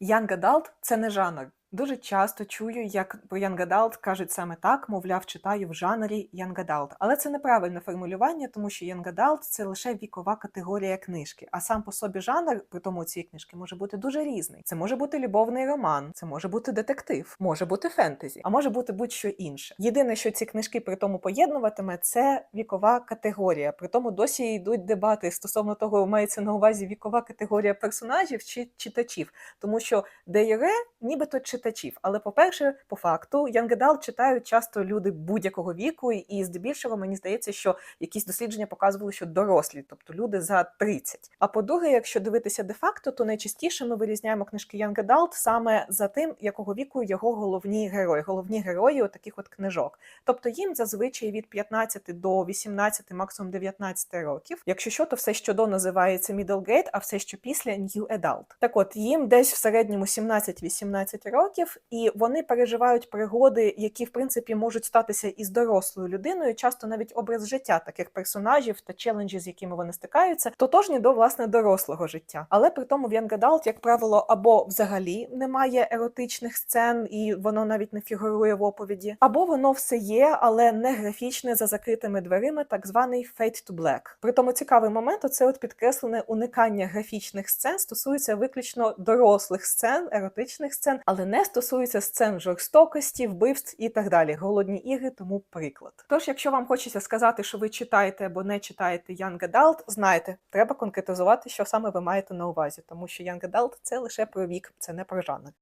Young Adult – це не жанр. Дуже часто чую, як про Adult кажуть саме так, мовляв, читаю в жанрі Adult. Але це неправильне формулювання, тому що Adult – це лише вікова категорія книжки. А сам по собі жанр, при тому цієї книжки, може бути дуже різний. Це може бути любовний роман, це може бути детектив, може бути фентезі, а може бути будь-що інше. Єдине, що ці книжки при тому поєднуватиме, це вікова категорія. При тому досі йдуть дебати стосовно того, мається на увазі вікова категорія персонажів чи читачів, тому що Дейре нібито читачів. Але, по-перше, по факту, Adult читають часто люди будь-якого віку, і здебільшого мені здається, що якісь дослідження показували, що дорослі, тобто люди за 30. А по-друге, якщо дивитися де-факто, то найчастіше ми вирізняємо книжки Adult саме за тим, якого віку його головні герої, головні герої таких от книжок. Тобто їм зазвичай від 15 до 18, максимум 19 років. Якщо що, то все, що до називається middle grade, а все, що після new adult. Так от їм десь в середньому 17-18 років, і вони переживають пригоди, які в принципі можуть статися із дорослою людиною, часто навіть образ життя таких персонажів та челенджі, з якими вони стикаються, тотожні до власне дорослого життя. Але при тому в Young Adult, як правило, або взагалі немає еротичних сцен, і воно навіть не фігурує в оповіді, або воно все є, але не графічне за закритими дверима, так званий Fade to Black. При тому цікавий момент оце от підкреслене уникання графічних сцен стосується виключно дорослих сцен, еротичних сцен, але не стосується сцен жорстокості, вбивств і так далі. Голодні ігри, тому приклад. Тож, якщо вам хочеться сказати, що ви читаєте або не читаєте Young Adult, знайте, треба конкретизувати, що саме ви маєте на увазі, тому що Young Adult – це лише про вік, це не про жанр.